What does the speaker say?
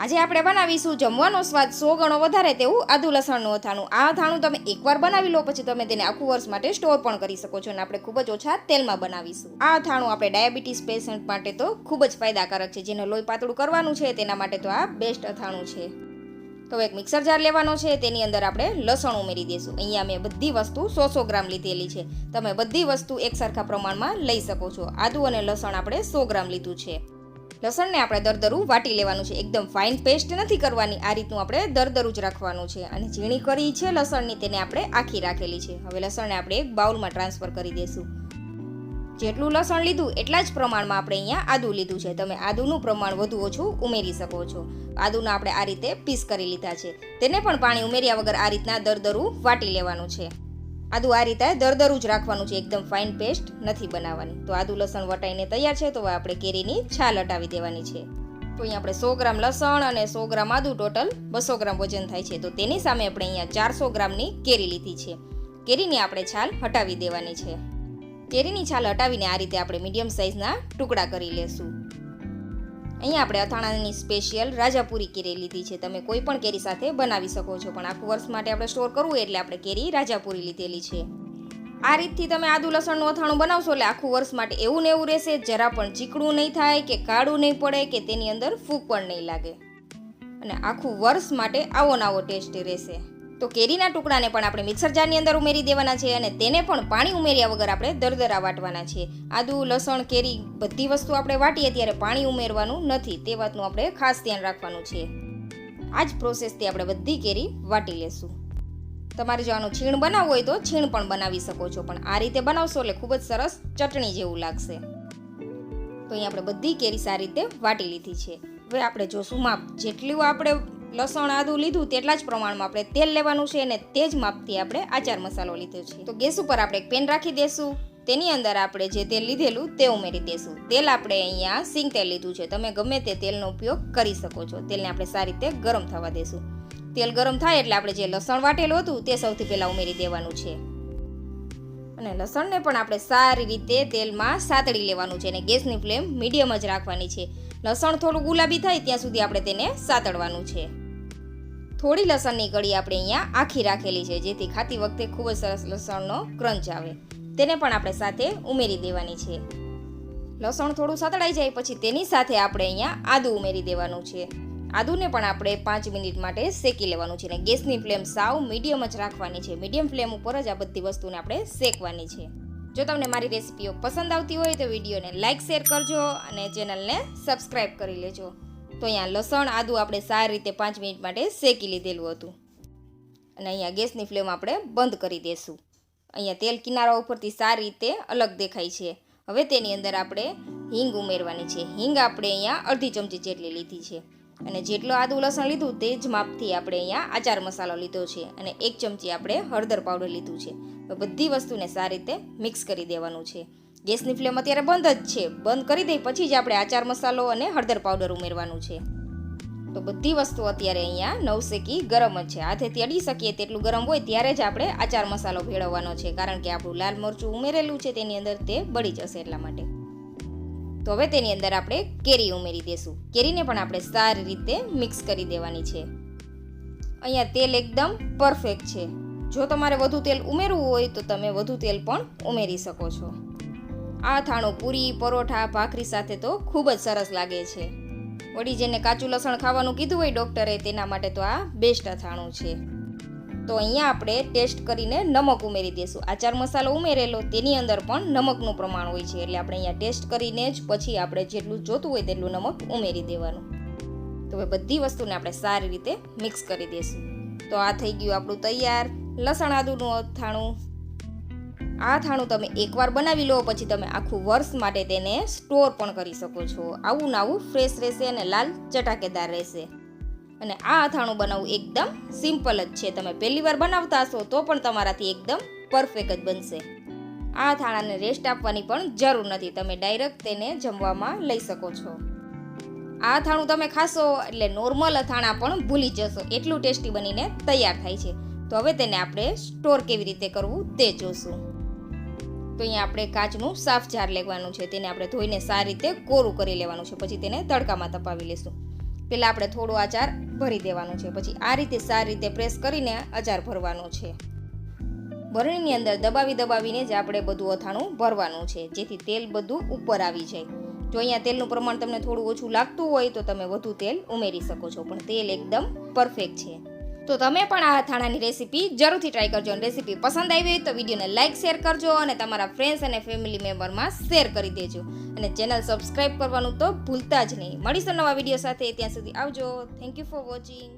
આજે આપણે બનાવીશું જમવાનો સ્વાદ સો ગણો વધારે તેવું આદુ લસણનું અથાણું. આ અથાણું તમે એકવાર બનાવી લો, પછી તમે તેને આખું વર્ષ માટે સ્ટોર પણ કરી શકો છો અને આપણે ખૂબ જ ઓછા તેલમાં બનાવીશું. આ અથાણું આપણે ડાયાબિટીસ પેશન્ટ માટે તો ખૂબ જ ફાયદાકારક છે. જેને લોહી પાતળું કરવાનું છે, તેના માટે તો આ બેસ્ટ અથાણું છે. તો એક મિક્સર જાર લેવાનો છે, તેની અંદર આપણે લસણ ઉમેરી દઈશું. અહીંયા મેં બધી વસ્તુ સો સો ગ્રામ લીધેલી છે. તમે બધી વસ્તુ એક સરખા પ્રમાણમાં લઈ શકો છો. આદુ અને લસણ આપણે સો ગ્રામ લીધું છે. લસણને આપણે દરદરું વાટી લેવાનું છે. એકદમ ફાઇન પેસ્ટ નથી કરવાની. આ રીતનું આપણે દરદરું જ રાખવાનું છે. અને ઝીણી કરી છે લસણની તેને આપણે આખી રાખેલી છે. હવે લસણને આપણે એક બાઉલમાં ટ્રાન્સફર કરી દઈશું જેટલું લસણ લીધું એટલા જ પ્રમાણમાં આપણે અહીંયા આદું લીધું છે. તમે આદુનું પ્રમાણ વધુ ઓછું ઉમેરી શકો છો. આદુના આપણે આ રીતે પીસ કરી લીધા છે. તેને પણ પાણી ઉમેર્યા વગર આ રીતના દરદરું વાટી લેવાનું છે. આદુ આ રીતે દરદરું જ રાખવાનું છે. એકદમ ફાઇન પેસ્ટ નથી બનાવવાની. તો આદુ લસણ વટાઈને તૈયાર છે. તો હવે આપણે કેરીની છાલ હટાવી દેવાની છે. તો અહીંયા આપણે સો ગ્રામ લસણ અને સો ગ્રામ આદુ ટોટલ બસો ગ્રામ વજન થાય છે. તો તેની સામે આપણે અહીંયા ચારસો ગ્રામની કેરી લીધી છે. કેરીની આપણે છાલ હટાવી દેવાની છે. કેરીની છાલ હટાવીને આ રીતે આપણે મીડિયમ સાઇઝના ટુકડા કરી લેશું. અહીંયા આપણે અથાણાની સ્પેશિયલ રાજાપુરી કેરી લીધી છે. તમે કોઈ પણ કેરી સાથે બનાવી શકો છો. પણ આખું વર્ષ માટે આપણે સ્ટોર કરવું એટલે આપણે કેરી રાજાપુરી લીધેલી છે. આ રીતથી તમે આદુ લસણનું અથાણું બનાવશો એટલે આખું વર્ષ માટે એવું ને એવું રહેશે. જરા પણ ચીકણું નહીં થાય, કે કાળું નહીં પડે, કે તેની અંદર ફૂગ પણ નહીં લાગે. અને આખું વર્ષ માટે આવો નાવો ટેસ્ટી રહેશે. તો કેરીના ટુકડાને પણ આપણે મિક્સર જારની અંદર ઉમેરી દેવાના છે અને તેને પણ પાણી ઉમેર્યા વગર આપણે દરદરા વાટવાના છે. આદુ, લસણ, કેરી બધી વસ્તુ આપણે વાટીએ ત્યારે પાણી ઉમેરવાનું નથી. તે વાતનું આપણે ખાસ ધ્યાન રાખવાનું છે. આ જ પ્રોસેસથી આપણે બધી કેરી વાટી લેશું. તમારે જો આનું છીણ બનાવવું હોય તો છીણ પણ બનાવી શકો છો, પણ આ રીતે બનાવશો એટલે ખૂબ જ સરસ ચટણી જેવું લાગશે. તો અહીં આપણે બધી કેરી સારી રીતે વાટી લીધી છે. હવે આપણે જોશું માપ. જેટલું આપણે લસણ આદું લીધું તેટલા જ પ્રમાણમાં આપણે તેલ લેવાનું છે અને તે જ માપથી આપણે આચાર મસાલો લીધો છે. તો ગેસ ઉપર આપણે એક પેન રાખી દેશું. તેની અંદર આપણે જે તેલ લીધેલું તે ઉમેરી દેશું. તેલ આપણે અહીંયા સિંગ તેલ લીધું છે. તમે ગમે તે તેલનો ઉપયોગ કરી શકો છો. તેલને આપણે સારી રીતે ગરમ થવા દેશું. તેલ ગરમ થાય એટલે આપણે જે લસણ વાટેલું હતું તે સૌથી પહેલાં ઉમેરી દેવાનું છે. અને લસણને પણ આપણે સારી રીતે તેલમાં સાતળી લેવાનું છે અને ગેસની ફ્લેમ મીડિયમ જ રાખવાની છે. લસણ થોડું ગુલાબી થાય ત્યાં સુધી આપણે તેને સાતળવાનું છે. થોડી લસણની કળી આપણે અહીંયા આખી રાખેલી છે, જેથી ખાતી વખતે ખૂબ જ સરસ લસણનો ક્રંચ આવે. તેને પણ આપણે સાથે ઉમેરી દેવાની છે. લસણ થોડું સતળાઈ જાય, પછી તેની સાથે આપણે અહીંયા આદુ ઉમેરી દેવાનું છે. આદુને પણ આપણે પાંચ મિનિટ માટે શેકી લેવાનું છે અને ગેસની ફ્લેમ સાવ મીડિયમ જ રાખવાની છે. મીડિયમ ફ્લેમ ઉપર જ આ બધી વસ્તુને આપણે શેકવાની છે. જો તમને મારી રેસિપીઓ પસંદ આવતી હોય તો વિડીયોને લાઇક શેર કરજો અને ચેનલને સબસ્ક્રાઈબ કરી લેજો. તો અહીંયા લસણ, આદું આપણે સારી રીતે પાંચ મિનિટ માટે શેકી લીધેલું હતું. અને અહીંયા ગેસની ફ્લેમ આપણે બંધ કરી દઈશું અહીંયા તેલ કિનારા ઉપરથી સારી રીતે અલગ દેખાય છે. હવે તેની અંદર આપણે હિંગ ઉમેરવાની છે. હિંગ આપણે અહીંયા અડધી ચમચી જેટલી લીધી છે. અને જેટલો આદું લસણ લીધું તે જ માપથી આપણે અહીંયા આચાર મસાલો લીધો છે. અને એક ચમચી આપણે હળદર પાવડર લીધું છે. બધી વસ્તુને સારી રીતે મિક્સ કરી દેવાનું છે. ગેસની ફ્લેમ અત્યારે બંધ જ છે. બંધ કરી દઈ, પછી જ આપણે આચાર મસાલો અને હળદર પાવડર ઉમેરવાનું છે. તો બધી વસ્તુ અત્યારે અહીંયા નવસેકી ગરમ જ છે. હાથેથી અડી શકીએ તેટલું ગરમ હોય ત્યારે જ આપણે આચાર મસાલો ભેળવવાનો છે. કારણ કે આપણું લાલ મરચું ઉમેરેલું છે, તેની અંદર તે બળી જશે એટલા માટે. તો હવે તેની અંદર આપણે કેરી ઉમેરી દેશું. કેરીને પણ આપણે સારી રીતે મિક્સ કરી દેવાની છે. અહીંયા તેલ એકદમ પરફેક્ટ છે. જો તમારે વધુ તેલ ઉમેરવું હોય તો તમે વધુ તેલ પણ ઉમેરી શકો છો. આ થાણું પૂરી, પરોઠા, ભાખરી સાથે તો ખૂબ જ સરસ લાગે છે. વળી જેને કાચું લસણ ખાવાનું કીધું હોય ડૉક્ટરે, તેના માટે તો આ બેસ્ટ અથાણું છે. તો અહીંયા આપણે ટેસ્ટ કરીને નમક ઉમેરી દઈશું. આચાર મસાલો ઉમેરેલો, તેની અંદર પણ નમકનું પ્રમાણ હોય છે. એટલે આપણે અહીંયા ટેસ્ટ કરીને જ પછી આપણે જેટલું જોતું હોય તેટલું નમક ઉમેરી દેવાનું. તો હવે બધી વસ્તુને આપણે સારી રીતે મિક્સ કરી દઈશું. તો આ થઈ ગયું આપણું તૈયાર. લસણ આદુનું અથાણું આ થાણું તમે એકવાર બનાવી લો, પછી તમે આખું વર્ષ માટે તેને સ્ટોર પણ કરી શકો છો. આવું નાવું ફ્રેશ રહેશે અને લાલ ચટાકેદાર રહેશે. અને આ અથાણું બનાવવું એકદમ સિમ્પલ જ છે. તમે પહેલી વાર બનાવતા હશો તો પણ તમારાથી એકદમ પરફેક્ટ જ બનશે. આ અથાણાને રેસ્ટ આપવાની પણ જરૂર નથી. તમે ડાયરેક્ટ તેને જમવામાં લઈ શકો છો. આ અથાણું તમે ખાશો એટલે નોર્મલ અથાણા પણ ભૂલી જશો. એટલું ટેસ્ટી બનીને તૈયાર થાય છે. તો હવે તેને આપણે સ્ટોર કેવી રીતે કરવું તે જોશું. તો અહીંયા આપણે કાચનું સાફ જાર લેવાનું છે. તેને આપણે ધોઈને સારી રીતે કોરું કરી લેવાનું છે. પછી તેને તડકામાં તપાવી લેશું. પહેલાં આપણે થોડો આચાર ભરી દેવાનો છે. પછી આ રીતે સારી રીતે પ્રેસ કરીને આચાર ભરવાનો છે. ભરણીની અંદર દબાવી દબાવીને જ આપણે બધું અથાણું ભરવાનું છે. જેથી તેલ બધું ઉપર આવી જાય. જો અહીંયા તેલનું પ્રમાણ તમને થોડું ઓછું લાગતું હોય તો તમે વધુ તેલ ઉમેરી શકો છો. પણ તેલ એકદમ પરફેક્ટ છે. તો તમે પણ આ અથાણાની રેસીપી જરૂરથી ટ્રાય કરજો અને રેસીપી પસંદ આવી હોય તો વિડીયોને લાઇક શેર કરજો અને તમારા ફ્રેન્ડ્સ અને ફેમિલી મેમ્બરમાં શેર કરી દેજો. અને ચેનલ સબસ્ક્રાઇબ કરવાનું તો ભૂલતા જ નહીં. મળીશું નવા વીડિયો સાથે. ત્યાં સુધી આવજો. Thank you for watching